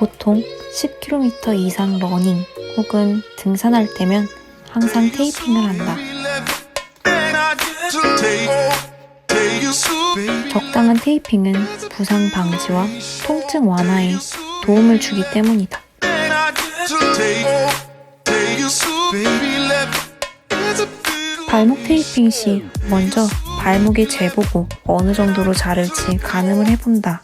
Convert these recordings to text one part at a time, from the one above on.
보통 10km 이상 러닝 혹은 등산할 때면 항상 테이핑을 한다. 적당한 테이핑은 부상 방지와 통증 완화에 도움을 주기 때문이다. 발목 테이핑 시 먼저 발목의 재보고 어느 정도로 자를지 가늠을 해본다.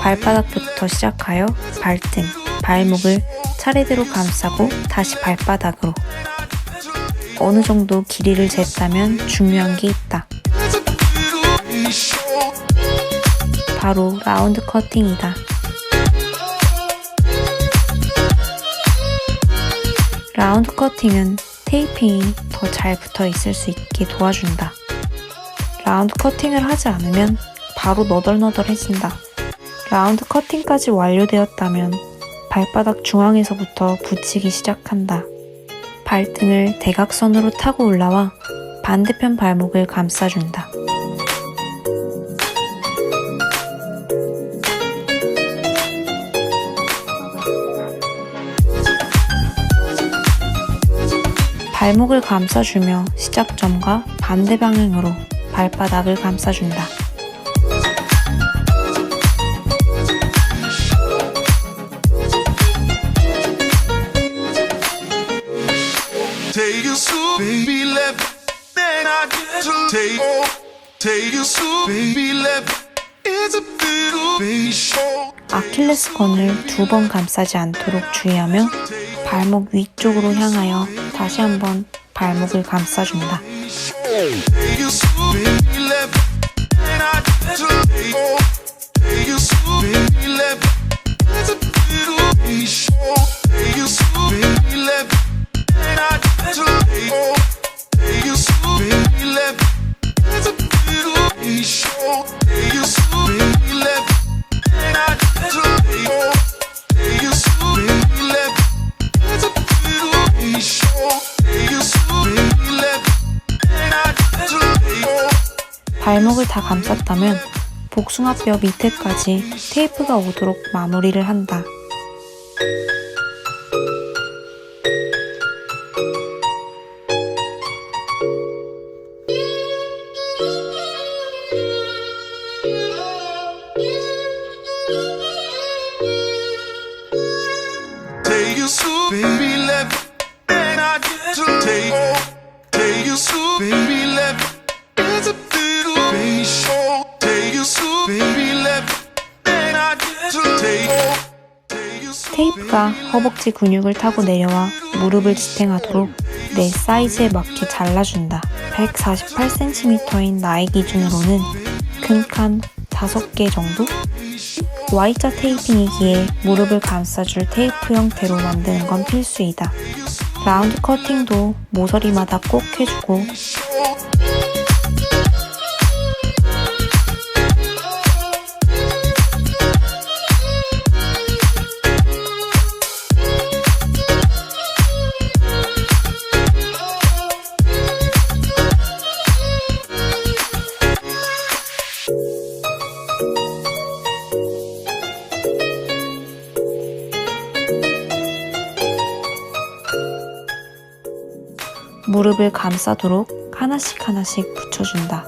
발바닥부터 시작하여 발등, 발목을 차례대로 감싸고 다시 발바닥으로. 어느 정도 길이를 쟀다면 중요한 게 있다. 바로 라운드 커팅이다. 라운드 커팅은 테이핑이 더 잘 붙어 있을 수 있게 도와준다. 라운드 커팅을 하지 않으면 바로 너덜너덜해진다. 라운드 커팅까지 완료되었다면 발바닥 중앙에서부터 붙이기 시작한다. 발등을 대각선으로 타고 올라와 반대편 발목을 감싸준다. 발목을 감싸주며 시작점과 반대 방향으로 발바닥을 감싸준다. Take you so baby left then I get to take Take you so baby left It's a little baby show 아킬레스건을 두 번 감싸지 않도록 주의하며 발목 위쪽으로 향하여 다시 한번 발목을 감싸준다. 발목을 다 감쌌다면 복숭아뼈 밑에까지 테이프가 오도록 마무리를 한다. Take you so baby left and I get to take Take you so baby left It's a little baby show Take you so baby left and I get to take 테이프가 허벅지 근육을 타고 내려와 무릎을 지탱하도록 내 사이즈에 맞게 잘라준다. 148cm인 나의 기준으로는 큰칸 5개 정도? Y자 테이핑이기에 무릎을 감싸줄 테이프 형태로 만드는 건 필수이다. 라운드 커팅도 모서리마다 꼭 해주고 무릎을 감싸도록 하나씩 하나씩 붙여준다.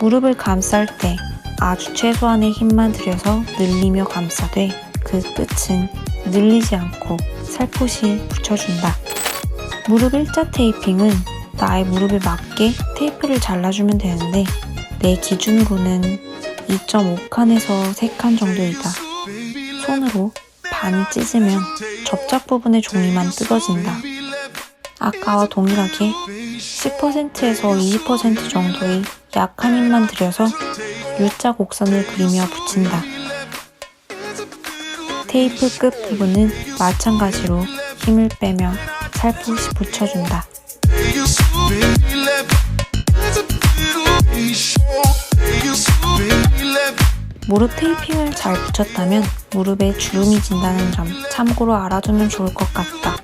무릎을 감쌀 때 아주 최소한의 힘만 들여서 늘리며 감싸되 그 끝은 늘리지 않고 살포시 붙여준다. 무릎 일자 테이핑은 나의 무릎에 맞게 테이프를 잘라주면 되는데 내 기준으로는 2.5칸에서 3칸 정도이다. 손으로 반이 찢으면 접착 부분의 종이만 뜯어진다. 아까와 동일하게 10%에서 20% 정도의 약한 힘만 들여서 U자 곡선을 그리며 붙인다. 테이프 끝 부분은 마찬가지로 힘을 빼며 살포시 붙여준다. 무릎 테이핑을 잘 붙였다면 무릎에 주름이 진다는 점 참고로 알아두면 좋을 것 같다.